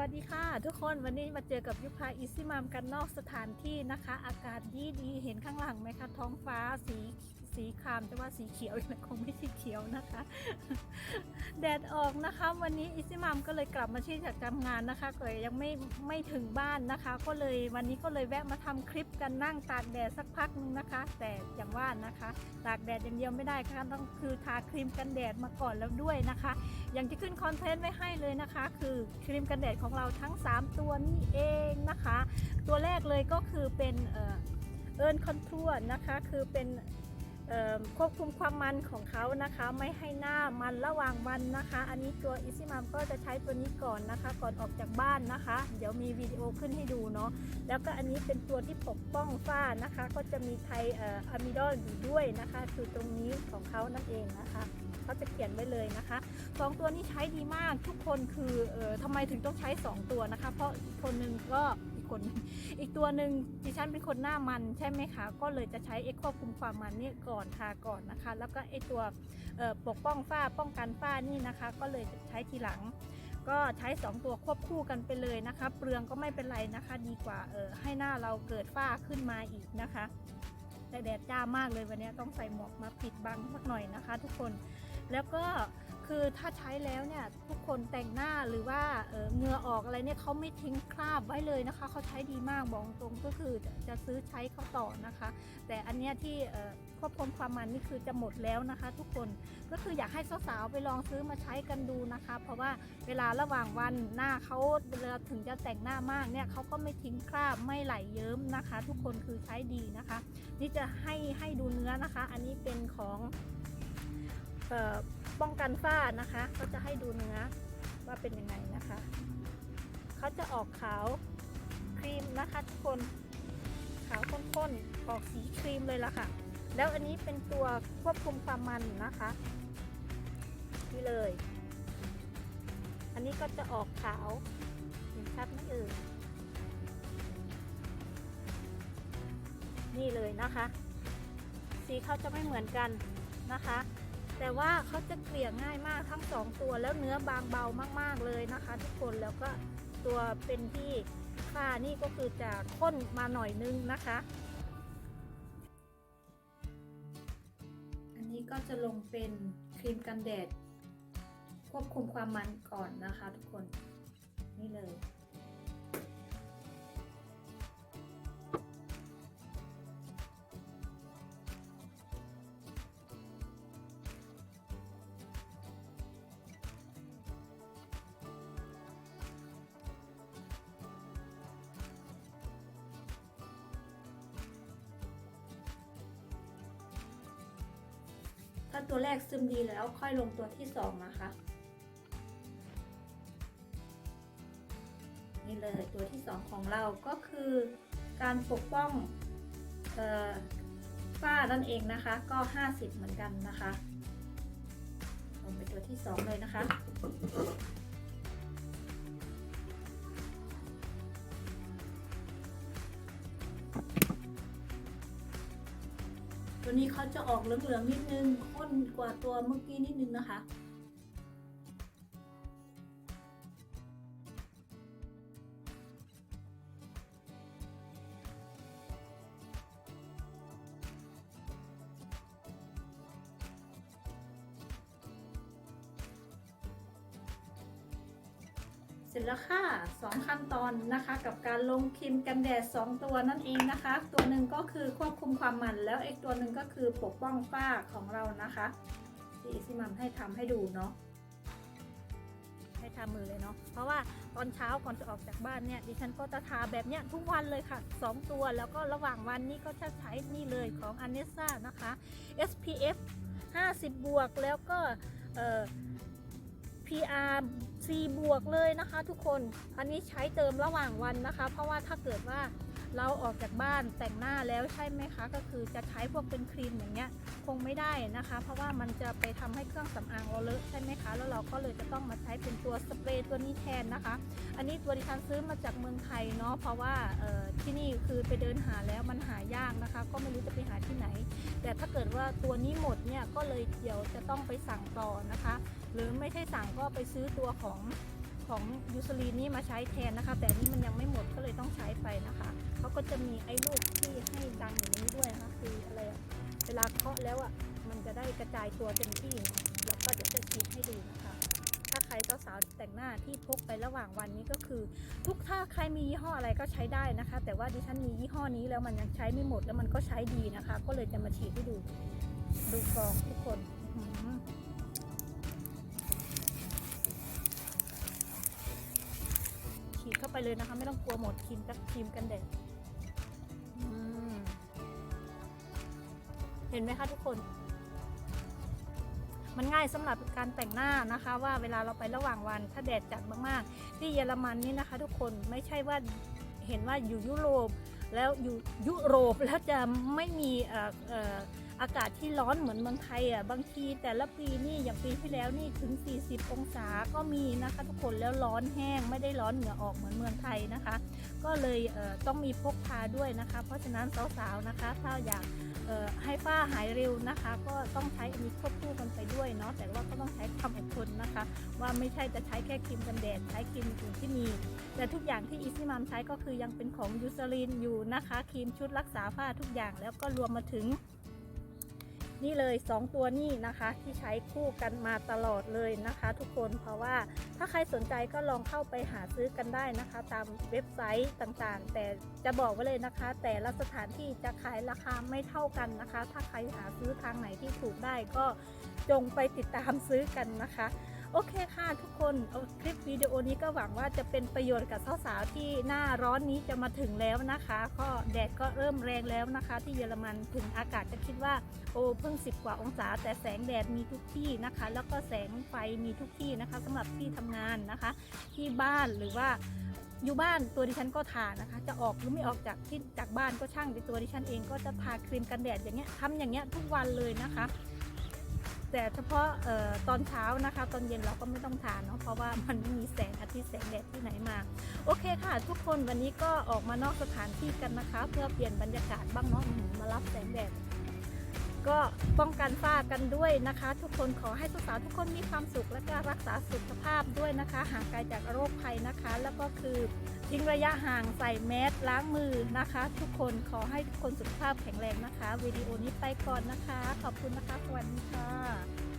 วัสดีค่ะ ทุกคนวันนี้มาเจอกับยุพาอิซิมามกันนอกสถานที่นะคะ อากาศดีดีเห็นข้างหลังไหมคะท้องฟ้าสี สีครามแต่ว่าสีเขียวคงไม่ใช่เขียวนะคะ แดดออกนะคะ วันนี้อิซิมามก็เลยกลับมาที่จากทำงานนะคะก็ยังไม่ไม่ถึงบ้านนะคะ ก็เลยวันนี้ก็เลยแวะมาทำคลิปกันนั่งตากแดดสักพักนึงนะคะ แต่อย่างว่านะคะตากแดดอย่างเดียวไม่ได้ค่ะต้องคือทาครีมกันแดดมาก่อนแล้วด้วยนะคะ อย่างที่ขึ้นคอนเทนต์ไว้ให้เลยนะคะ คือครีมกันแดดของเราทั้ง 3 ตัวนี่เองนะคะ ตัวแรกเลยก็คือเป็นเอิร์นคอนทัวร์นะคะ คือเป็น ควบคุมความมันของเขานะคะ ไม่ให้หน้ามันระหว่างวันนะคะ อันนี้ตัวอิซิมามก็จะใช้ตัวนี้ก่อนนะคะ ก่อนออกจากบ้านนะคะ เดี๋ยวมีวิดีโอขึ้นให้ดูเนาะแล้วก็อันนี้เป็นตัวที่ปกป้องฝ้านะคะ ก็จะมีไทอะมิดอลอยู่ด้วยนะคะคือตรงนี้ของเขานั่นเองนะคะเขาจะเขียนไว้เลยนะคะสองตัวนี้ใช้ดีมากทุกคนคือเออทำไมถึงต้องใช้ 2 ตัวนะคะ เพราะคนนึงก็ คนอีกตัวหนึ่งดิฉันเป็นคนหน้ามันใช่ไหมคะ ก็เลยจะใช้เอ็กควบคุมความมันเนี่ยก่อนทาก่อนนะคะ แล้วก็ไอตัวปกป้องฝ้าป้องกันฝ้านี่นะคะ ก็เลยจะใช้ทีหลัง ก็ใช้ 2 ตัวควบคู่กันไปเลยนะคะ เปลืองก็ไม่เป็นไรนะคะ ดีกว่าเออให้หน้าเราเกิดฝ้าขึ้นมาอีกนะคะแต่แดดจ้ามากเลยวันนี้ต้องใส่หมวกมาปิดบังสักหน่อยนะคะ ทุกคนแล้วก็ คือถ้าใช้แล้วเนี่ยทุกคนแต่งหน้าหรือว่าเหงื่อออกอะไรเนี่ยเขาไม่ทิ้งคราบไว้เลยนะคะเขาใช้ดีมากบอกตรงก็คือจะซื้อใช้เขาต่อนะคะ แต่อันเนี้ยที่ควบคุมความมันนี่คือจะหมดแล้วนะคะ ทุกคนก็คืออยากให้สาวๆไปลองซื้อมาใช้กันดูนะคะ เพราะว่าเวลาระหว่างวันหน้าเขาเวลาถึงจะแต่งหน้ามากเนี่ยเขาก็ไม่ทิ้งคราบไม่ไหลเยิ้มนะคะ ทุกคนคือใช้ดีนะคะ นี่จะให้ให้ดูเนื้อนะคะ อันนี้เป็นของเอ่อ ป้องกันฝ้านะคะก็จะให้ดูเนื้อว่าเป็นยังไงนะคะเขาจะออกขาวครีมนะคะทุกคนขาวข้นๆออกสีครีมเลยละค่ะ แล้วอันนี้เป็นตัวควบคุมความมันนะคะนี่เลย อันนี้ก็จะออกขาวเห็นชัดไหมเอ่ยนี่เลยนะคะ สีเขาจะไม่เหมือนกันนะคะ แต่ว่าเขาจะเกลี่ยง่ายมากทั้งสองตัวแล้วเนื้อบางเบามาก ๆเลยนะคะ ทุกคนแล้วก็ตัวเป็นที่ฝ้านี่ก็คือจะข้นมาหน่อยนึงนะคะ อันนี้ก็จะลงเป็นครีมกันแดด ควบคุมความมันก่อนนะคะ ทุกคนนี่เลยาตัวแรกซึมดีแล้วค่อยลงตัวที่สองนะคะ นี่เลยตัวที่สองของเราก็คือการปกป้องฝ้านั่นเองนะคะก็ 50 เหมือนกันนะคะ ลงไปตัวที่สองเลยนะคะ ตัวนี้เขาจะออกเหลืองๆนิดนึงข้นกว่าตัวเมื่อกี้นิดนึงนะคะ ร็จแล้วค่ะสองขั้นตอนนะคะกับการลงครีมกันแดด 2 ตัวนั่นเองนะคะ ตัวหนึ่งก็คือควบคุมความมัน แล้วอีกตัวหนึ่งก็คือปกป้องฝ้าของเรานะคะที่ซิมัมให้ทำให้ดูเนาะให้ทามือเลยเนาะเพราะว่าตอนเช้าก่อนจะออกจากบ้านเนี่ยดิฉันก็จะทาแบบเนี้ยทุกวันเลยค่ะ 2 ตัวแล้วก็ระหว่างวันนี้ก็จะใช้นี่เลยของ a n e s s a นะคะ SPF 50 บวกแล้วก็เอ่อ PR C บวกเลยนะคะ ทุกคน อันนี้ใช้เติมระหว่างวันนะคะ เพราะว่าถ้าเกิดว่า เราออกจากบ้านแต่งหน้าแล้วใช่ไหมคะ ก็คือจะใช้พวกเป็นครีมอย่างเงี้ยคงไม่ได้นะคะ เพราะว่ามันจะไปทำให้เครื่องสำอางเราเลอะใช่ไหมคะ แล้วเราก็เลยจะต้องมาใช้เป็นตัวสเปรย์ตัวนี้แทนนะคะ อันนี้ตัวดิฉันซื้อมาจากเมืองไทยเนาะเพราะว่าที่นี่คือไปเดินหาแล้วมันหายากนะคะ ก็ไม่รู้จะไปหาที่ไหน แต่ถ้าเกิดว่าตัวนี้หมดเนี่ยก็เลยเดี๋ยวจะต้องไปสั่งต่อนะคะ หรือไม่ใช่สั่งก็ไปซื้อตัวของของยูซลีนนี่มาใช้แทนนะคะ แต่นนี้มันยังไม่หมดก็เลยต้องใช้ ก็จะมีไอ้ลูกที่ให้ดังอย่างนี้ด้วยนะคะคืออะไรเวลาเคาะแล้วอะมันจะได้กระจายตัวเต็มที่แล้วก็จะจะฉีดให้ดูนะคะ ถ้าใครสาวๆแต่งหน้าที่พกไประหว่างวันนี้ก็คือ ทุกถ้าใครมียี่ห้ออะไรก็ใช้ได้นะคะ แต่ว่าดิฉันมียี่ห้อนี้แล้วมันยังใช้ไม่หมดแล้วมันก็ใช้ดีนะคะ ก็เลยจะมาฉีดให้ดูดูกองทุกคนฉีดเข้าไปเลยนะคะ ไม่ต้องกลัวหมดครีมกับครีมกันแดด เห็นไหมคะทุกคน มันง่ายสำหรับการแต่งหน้านะคะ ว่าเวลาเราไประหว่างวันถ้าแดดจัดมากๆ ที่เยอรมันนี่นะคะ ทุกคนไม่ใช่ว่าเห็นว่าอยู่ยุโรปแล้วอยู่ยุโรปแล้วจะไม่มีอากาศที่ร้อนเหมือนเมืองไทยอะบางทีแต่ละปีนี่อย่างปีที่แล้วนี่ถึง 40 องศาก็มีนะคะ ทุกคนแล้วร้อนแห้งไม่ได้ร้อนเหงื่อออกเหมือนเมืองไทยนะคะ ก็เลยเต้องมีพกพาด้วยนะคะ เพราะฉะนั้นสาวๆนะคะ ถ้าอยาก ให้ฝ้าหายเร็วนะคะ ก็ต้องใช้อันนี้ควบคู่กันไปด้วยเนาะแต่ว่าก็ต้องใช้ความอดทนนะคะ ว่าไม่ใช่จะใช้แค่ครีมกันแดดใช้ครีมอื่นที่มี แต่ทุกอย่างที่อีซี่มัมใช้ก็คือยังเป็นของยูซารินอยู่นะคะครีมชุดรักษาฝ้าทุกอย่างแล้วก็รวมมาถึง นี่เลย 2 ตัวนี้นะคะที่ใช้คู่กันมาตลอดเลยนะคะ ทุกคนเพราะว่าถ้าใครสนใจก็ลองเข้าไปหาซื้อกันได้นะคะ ตามเว็บไซต์ต่างๆ แต่จะบอกไว้เลยนะคะ แต่ละสถานที่จะขายราคาไม่เท่ากันนะคะ ถ้าใครหาซื้อทางไหนที่ถูกได้ก็จงไปติดตามซื้อกันนะคะ โอเคค่ะทุกคนคลิปวิดีโอนี้ก็หวังว่าจะเป็นประโยชน์กับสาวๆที่หน้าร้อนนี้จะมาถึงแล้วนะคะ ก็แดดก็เริ่มแรงแล้วนะคะ ที่เยอรมันถึงอากาศจะคิดว่าโอ้เพิ่ง 10 กว่าองศา แต่แสงแดดมีทุกที่นะคะ แล้วก็แสงไฟมีทุกที่นะคะสำหรับที่ทำงานนะคะ ที่บ้านหรือว่าอยู่บ้านตัวดิฉันก็ทานะคะ จะออกหรือไม่ออกจากที่จากบ้านก็ช่างแต่ตัวดิฉันเองก็จะทาครีมกันแดดอย่างเงี้ยทำอย่างเงี้ยทุกวันเลยนะคะ แต่เฉพาะออตอนเช้านะคะ ตอนเย็นเราก็ไม่ต้องทานเนาะเพราะว่ามันไม่มีแสงอาทิตย์แสงแดดที่ไหนมา โอเคค่ะ ทุกคนวันนี้ก็ออกมานอกสถานที่กันนะคะ เพื่อเปลี่ยนบรรยากาศบ้างเนาะมารับแสงแดด ก็ป้องกันฝ้ากันด้วยนะคะ ทุกคนขอให้สาวๆทุกคนมีความสุขและก็รักษาสุขภาพด้วยนะคะห่างไกลจากโรคภัยนะคะ แล้วก็คือทิ้งระยะห่างใส่แมสล้างมือนะคะ ทุกคนขอให้ทุกคนสุขภาพแข็งแรงนะคะวิดีโอนี้ไปก่อนนะคะ ขอบคุณนะคะสวัสดีค่ะ